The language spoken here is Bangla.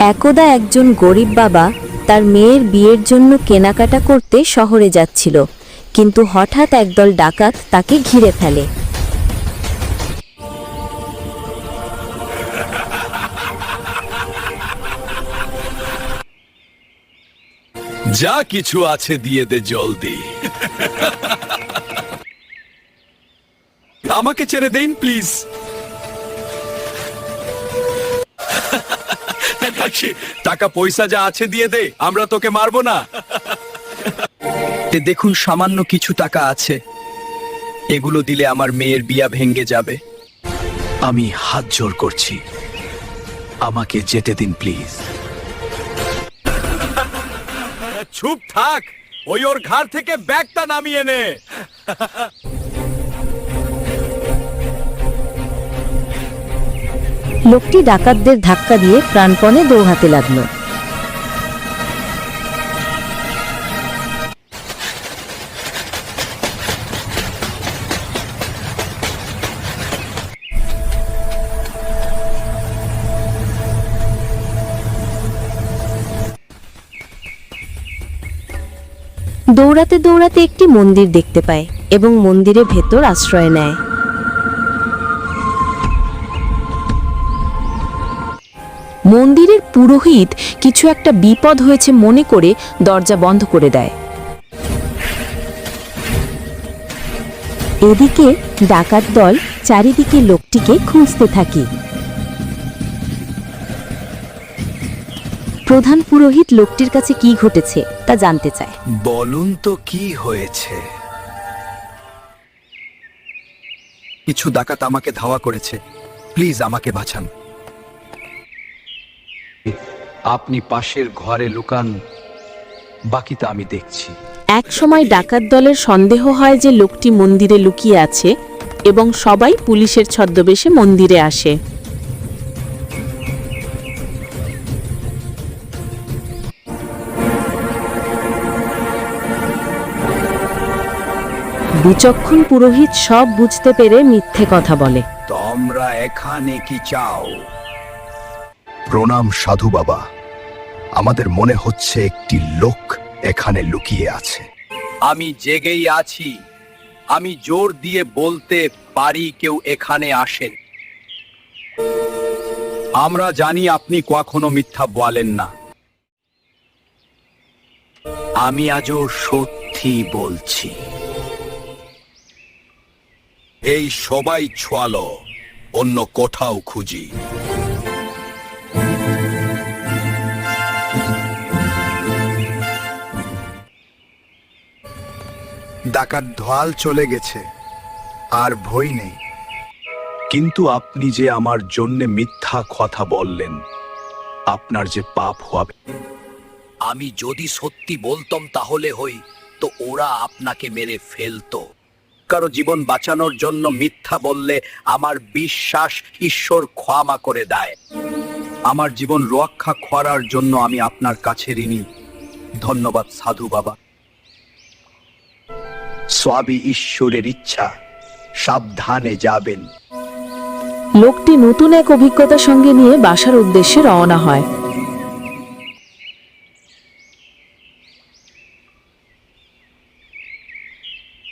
একদা একজন গরিব বাবা তার মেয়ের বিয়ের জন্য কেনাকাটা করতে শহরে যাচ্ছিল, কিন্তু হঠাৎ একদল ডাকাত তাকে ঘিরে ফেলে। যা কিছু আছে দিয়ে দে জলদি। আমাকে ছেড়ে দিন, প্লিজ। টাকা পয়সা যা আছে দিয়ে দে আমরা তোকে মারবো না। দেখুন সামান্য কিছু টাকা আছে। এগুলো দিলে আমার মেয়ের বিয়া ভেঙ্গে যাবে। আমি হাত জোর করছি। আমাকে যেতে দিন প্লিজ। চুপ থাক ওই ওর ঘর থেকে ব্যাগটা নামিয়ে নে। লোকটি ডাকাতদের ধাক্কা দিয়ে প্রাণপণে দৌড়াতে লাগল। দৌড়াতে দৌড়াতে একটি মন্দির দেখতে পায় এবং মন্দিরের ভেতর আশ্রয় নেয়। মন্দিরের পুরোহিত কিছু একটা বিপদ হয়েছে মনে করে দরজা বন্ধ করে দেয়। এদিকে ডাকাত দল চারিদিকে লোকটিকে খুঁজতে থাকে। প্রধান পুরোহিত লোকটির কাছে কি ঘটেছে তা জানতে চায়। বলুন তো কি হয়েছে? কিছু ডাকাত আমাকে ধাওয়া করেছে। প্লিজ আমাকে বাঁচান। আপনি পাশের ঘরে লুকান বাকিটা আমি দেখছি। এক সময় ডাকাত দলের সন্দেহ হয় যে লোকটি মন্দিরে লুকিয়ে আছে এবং সবাই পুলিশের ছদ্মবেশে মন্দিরে আসে। বিচক্ষণ পুরোহিত সব বুঝতে পেরে মিথ্যে কথা বলে। তোমরা এখানে কি চাও? প্রণাম সাধু বাবা। আমাদের মনে হচ্ছে একটি লোক এখানে লুকিয়ে আছে। আমি জেগেই আছি। আমি জোর দিয়ে বলতে পারি কেউ এখানে আসেন। আমরা জানি আপনি কখনো মিথ্যা বলেন না। আমি আজও সত্যি বলছি। এই সবাই ছোয়ালো, অন্য কোথাও খুঁজি। ডাকাত ঢোয়াল চলে গেছে আর ভয় নেই। কিন্তু আপনি যে আমার জন্য মিথ্যা কথা বললেন আপনার যে পাপ হবে। আমি যদি সত্যি বলতাম তাহলে হই তো ওরা আপনাকে মেরে ফেলতো। কারও জীবন বাঁচানোর জন্য মিথ্যা বললে আমার বিশ্বাস ঈশ্বর ক্ষমা করে দেয়। আমার জীবন রক্ষা করার জন্য আমি আপনার কাছে ঋণী। ধন্যবাদ, সাধু বাবা। সবই ঈশ্বরের ইচ্ছা। সাবধানে যাবেন। লোকটি নতুন এক অভিজ্ঞতা সঙ্গে নিয়ে বাসার উদ্দেশ্যে রওনা হয়।